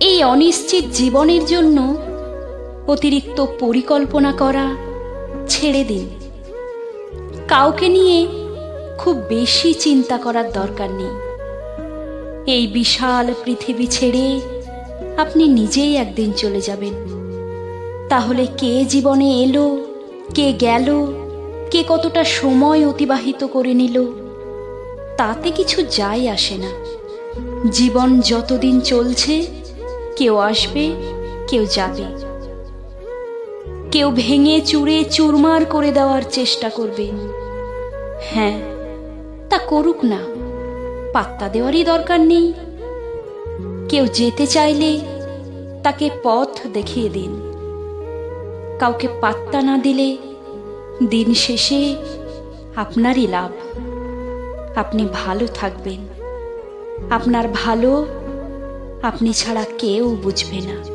এই অনিশ্চিত জীবনের জন্য অতিরিক্ত পরিকল্পনা করা ছেড়ে দিন। কাউকে নিয়ে খুব বেশি চিন্তা করার দরকার নেই। এই বিশাল পৃথিবী ছেড়ে আপনি নিজেই একদিন চলে যাবেন। তাহলে কে জীবনে এলো, কে গেল, কে কতটা সময় অতিবাহিত করে নিল, তাতে কিছু যায় আসে না। জীবন যতদিন চলছে, কেউ আসবে, কেউ যাবে। কেউ ভেঙে চুরে চুরমার করে দেওয়ার চেষ্টা করবে। হ্যাঁ তা করুক না, পাত্তা দেওয়ারই দরকার নেই। কেউ যেতে চাইলে তাকে পথ দেখিয়ে দিন। কাউকে পাত্তা না দিলে দিন শেষে আপনারই লাভ। আপনি ভালো থাকবেন। আপনার ভালো আপনি ছাড়া কেউ বুঝবে না।